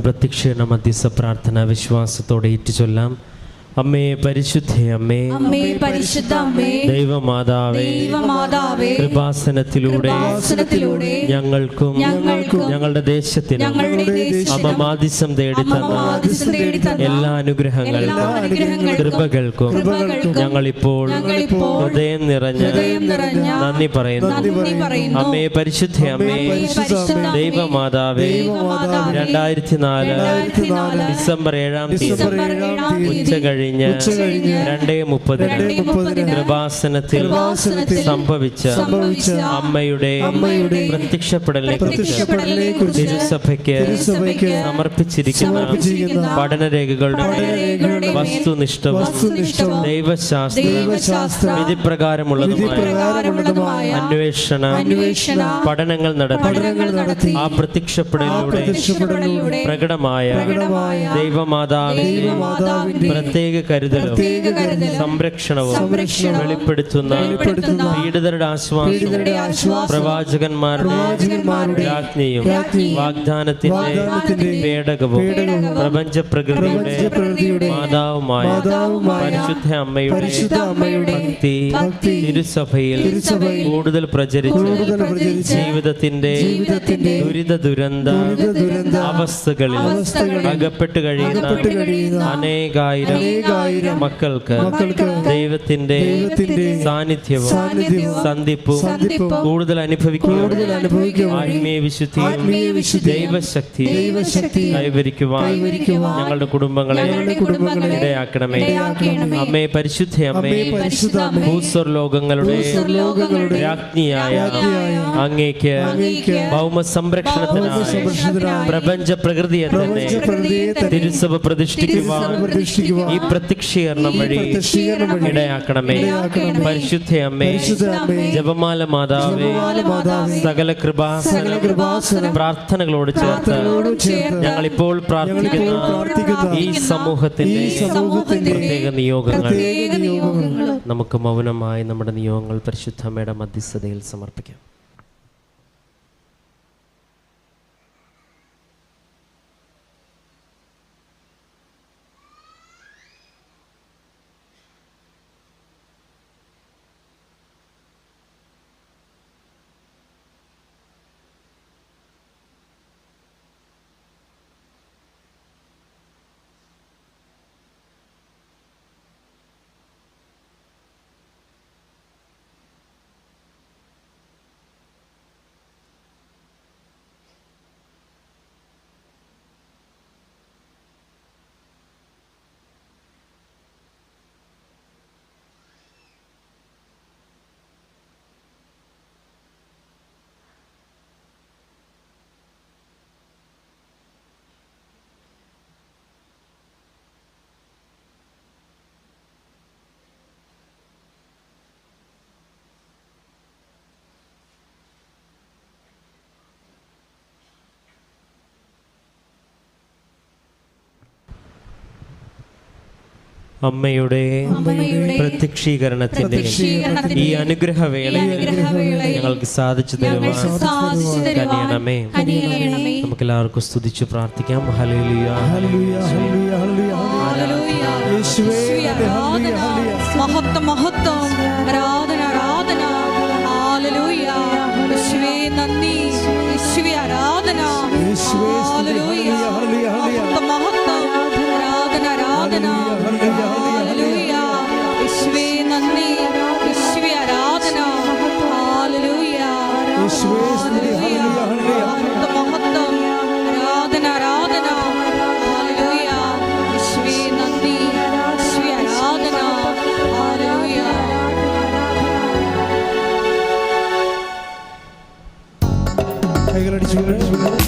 പ്രത്യക്ഷീണ മധ്യസ്ഥ പ്രാർത്ഥന വിശ്വാസത്തോടെ ഏറ്റുചൊല്ലാം അമ്മേ പരിശുദ്ധ അമ്മേ. അമ്മേ പരിശുദ്ധ അമ്മേ. ദൈവമാതാവേ. ദൈവമാതാവേ. കൃപാസനത്തിലൂടെ കൃപാസനത്തിലൂടെ ഞങ്ങൾക്കും ഞങ്ങൾക്കും ഞങ്ങളുടെ ദേശത്തിനും അമ്മ മാതിസം തേടി തന്ന എല്ലാ അനുഗ്രഹങ്ങൾക്കും കൃപകൾക്കും ഞങ്ങൾ ഇപ്പോൾ ഹൃദയം നിറഞ്ഞ നന്ദി പറയുന്നു. അമ്മേ പരിശുദ്ധ അമ്മേ ദൈവമാതാവേ. രണ്ടായിരത്തി നാല് ഡിസംബർ ഏഴാം തീയതി ഡിസംബർ ഏഴാം തീയതി ഉച്ച കഴിഞ്ഞ് രണ്ടേ മുപ്പതിന് കൃപാസനത്തിൽ സംഭവിച്ച അമ്മയുടെ അമ്മയുടെ പ്രത്യക്ഷപ്പെടലിനെ തിരുസഭയ്ക്ക് സമർപ്പിച്ചിരിക്കുന്ന പഠനരേഖകളുടെ വസ്തുനിഷ്ഠവും ദൈവശാസ്ത്ര വിധിപ്രകാരമുള്ളതുമായ അന്വേഷണ പഠനങ്ങൾ നടത്തി ആ പ്രത്യക്ഷപ്പെടലിലൂടെ പ്രകടമായ ദൈവമാതാവിന്റെ പ്രത്യേക പ്രത്യേക കരുതലും സംരക്ഷണവും വെളിപ്പെടുത്തുന്ന പീഡിതരുടെ ആശ്വാസം പ്രവാചകന്മാരുടെ രാജ്ഞിയും വാഗ്ദാനത്തിന്റെ പേടകവും പ്രപഞ്ച പ്രകൃതിയുടെ മാതാവുമായ പരിശുദ്ധ അമ്മയുടെ ഭക്തി തിരുസഭയിൽ കൂടുതൽ പ്രചരിച്ച് ജീവിതത്തിന്റെ ദുരിത ദുരന്ത അവസ്ഥകളിൽ അകപ്പെട്ട് കഴിയുന്ന അനേകായിരം അനേകായിരം മക്കൾക്ക് മക്കൾക്ക് ദൈവത്തിന്റെ ദൈവത്തിന്റെ സാന്നിധ്യവും സാന്നിധ്യവും സന്ധിപ്പും കൂടുതൽ അനുഭവിക്കുക കൂടുതൽ അനുഭവിക്കുവാൻ ആത്മീയ വിശുദ്ധി ആത്മീയ വിശുദ്ധി ദൈവശക്തി ദൈവശക്തി കൈവരിക്കുവാൻ ഞങ്ങളുടെ കുടുംബങ്ങളെ കുടുംബങ്ങളെ ഇടയാക്കണമേ. അമ്മേ പരിശുദ്ധ അമ്മേ അമ്മേ ഭൂസ്വർലോകങ്ങളുടെ ലോകങ്ങളുടെ രാജ്ഞിയായ അങ്ങേക്ക് ഭൗമ സംരക്ഷണത്തിനായി പ്രപഞ്ച പ്രകൃതിയെ തന്നെ തിരുസഭ പ്രതിഷ്ഠിക്കുവാൻ ഈ പ്രത്യക്ഷീകരണം വഴി ഇടയാക്കണമേ. പരിശുദ്ധ അമ്മേ ജപമാല മാതാവേ സകല കൃപാസന പ്രാർത്ഥനകളോട് ചേർത്ത് ഞങ്ങൾ ഇപ്പോൾ ഞങ്ങളിപ്പോൾ പ്രാർത്ഥിക്കുന്ന ഈ സമൂഹത്തിന്റെ പ്രത്യേക നിയോഗങ്ങൾ നമുക്ക് മൗനമായി നമ്മുടെ നിയോഗങ്ങൾ പരിശുദ്ധമ്മയുടെ മധ്യസ്ഥതയിൽ സമർപ്പിക്കാം അമ്മയുടെ അമ്മയുടെ പ്രത്യക്ഷീകരണത്തിന്റെ ഈ അനുഗ്രഹ വേളയിൽ ഞങ്ങൾക്ക് സാധിച്ചു കനിയണമേ. നമുക്ക് എല്ലാവർക്കും സ്തുതിച്ചു പ്രാർത്ഥിക്കാം. ഹല്ലേലൂയ. ഹല്ലേലൂയ, ഹല്ലേലൂയ, ഹല്ലേലൂയ, ഹല്ലേലൂയ. യേശുവേ, ആരാധന, ഹല്ലേലൂയ. മഹത്വം മഹത്വം. ആരാധന ആരാധന. ഹാലലൂയ യേശുവേ നന്ദി. യേശുവേ ആരാധന. യേശുവേ,